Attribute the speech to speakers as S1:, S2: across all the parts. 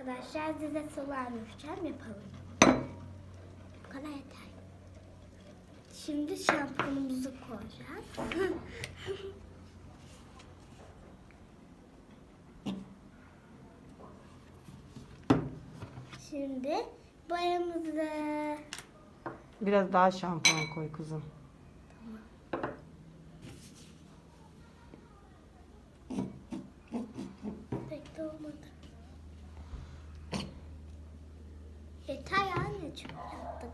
S1: Arkadaşlar size slime yapacağım. Yapalım. Bu kadar yeter. Şimdi şampuanımızı koyacağız. Şimdi boyamızı
S2: Biraz daha şampuan koy kızım.
S1: pek de olmadı. Anne çok yaptık.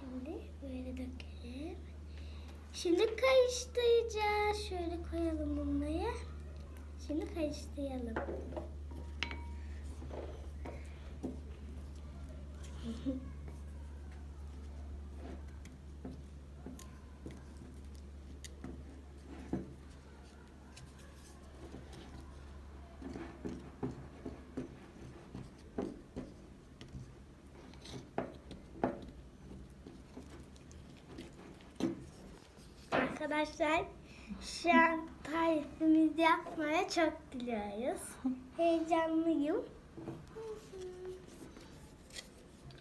S1: Şimdi böyle dökelim. Şimdi karıştıracağız. Şöyle koyalım bunları. Şimdi karıştıralım. Arkadaşlar şu an tarifimizi yapmaya çok biliyoruz. Heyecanlıyım.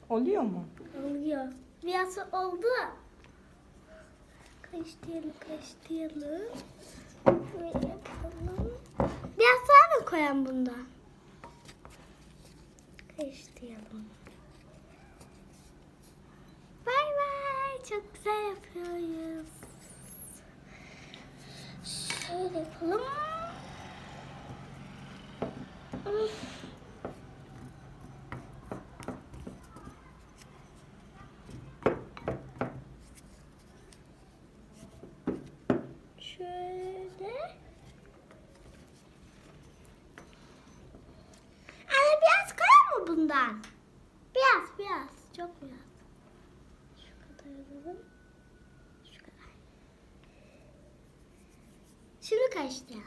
S2: Oluyor mu?
S1: Oluyor. Biraz oldu. Karıştıralım, karıştıralım. Böyle yapalım. Biraz daha mı koyalım bundan? Karıştıralım. Bay bay. Çok güzel yapıyoruz. Şöyle yapalım. Bundan? Biraz, biraz. Çok biraz. Şu kadar alalım. Şu kadar. Şimdi karıştıralım.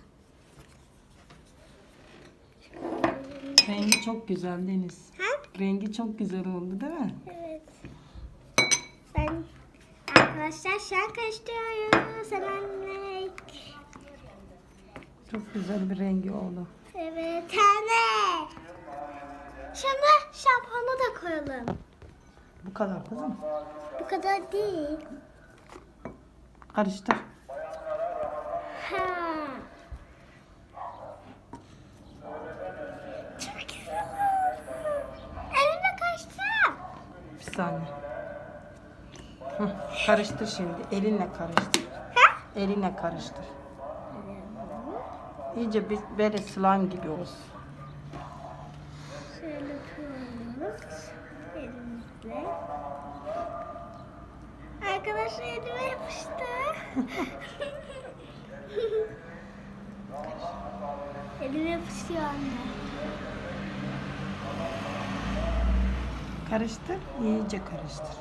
S2: Rengi çok güzel Deniz.
S1: Ha?
S2: Rengi çok güzel oldu değil mi?
S1: Evet. Ben arkadaşlar şu an. Hemen
S2: Çok güzel bir rengi oldu.
S1: Evet anne. Şimdi şampuanı da koyalım.
S2: Bu kadar kızım.
S1: Bu kadar değil.
S2: Karıştır.
S1: Ha. Çok güzel. Elimle karıştır.
S2: Bir saniye. Hı, karıştır şimdi. Elinle karıştır.
S1: Ha?
S2: Elinle karıştır. İyice bir böyle slime gibi olsun.
S1: Şöyle koyuyoruz. Elimizle. Arkadaşlar elime yapıştı. Elime yapışıyor anne.
S2: Karıştır. iyice karıştır.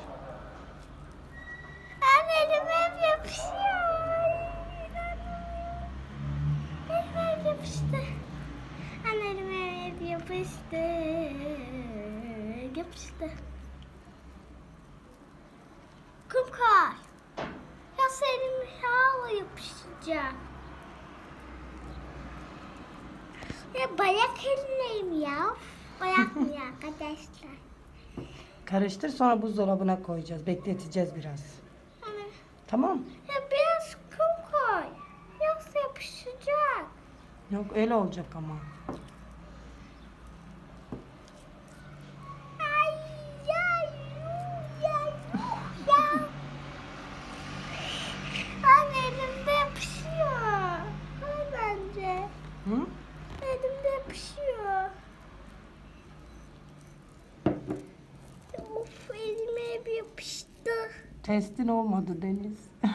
S1: Anne elime hep yapışıyor. Elime hep yapıştı. Anne elime hep yapıştı. Yapıştı. Kum koy. Ya senin hala yapışacak. Ya bayak elineyim ya. Bayak mı ya arkadaşlar?
S2: Karıştır sonra buzdolabına koyacağız. Bekleteceğiz biraz.
S1: Anne.
S2: Tamam.
S1: Ya biraz kum koy. Yoksa yapışacak.
S2: Yok öyle olacak ama.
S1: Ay ya ya ya. Anne elimde yapışıyor. Koy bence.
S2: Hı?
S1: Elimde yapışıyor. Of elime bir yapıştı.
S2: Testin olmadı Deniz.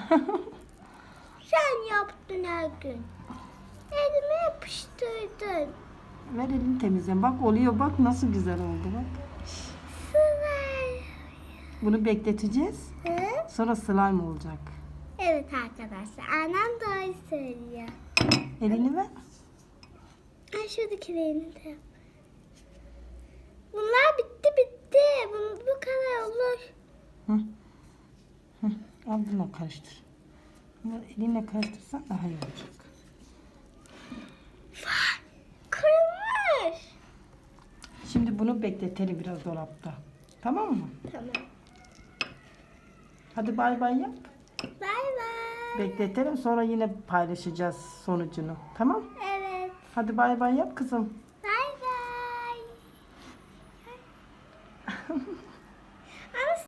S1: Sen yaptın her gün. Elime yapıştırdın.
S2: Ver elini temizle. Bak oluyor bak nasıl güzel oldu bak.
S1: Sıvay.
S2: Bunu bekleteceğiz.
S1: Hı?
S2: Sonra slime olacak.
S1: Evet arkadaşlar. Annem doğru söylüyor.
S2: Elini ver.
S1: Ay şuradakilerini de yap. Bunlar bitti bitti. Bu, bu kadar olur.
S2: Hı. Al bunu karıştır. Bunu elinle karıştırsan daha iyi olacak.
S1: Kırılmış.
S2: Şimdi bunu bekletelim biraz dolapta. Tamam mı?
S1: Tamam.
S2: Hadi bay bay yap.
S1: Bay bay.
S2: Bekletelim sonra yine paylaşacağız sonucunu. Tamam?
S1: Evet.
S2: Hadi bay bay yap kızım.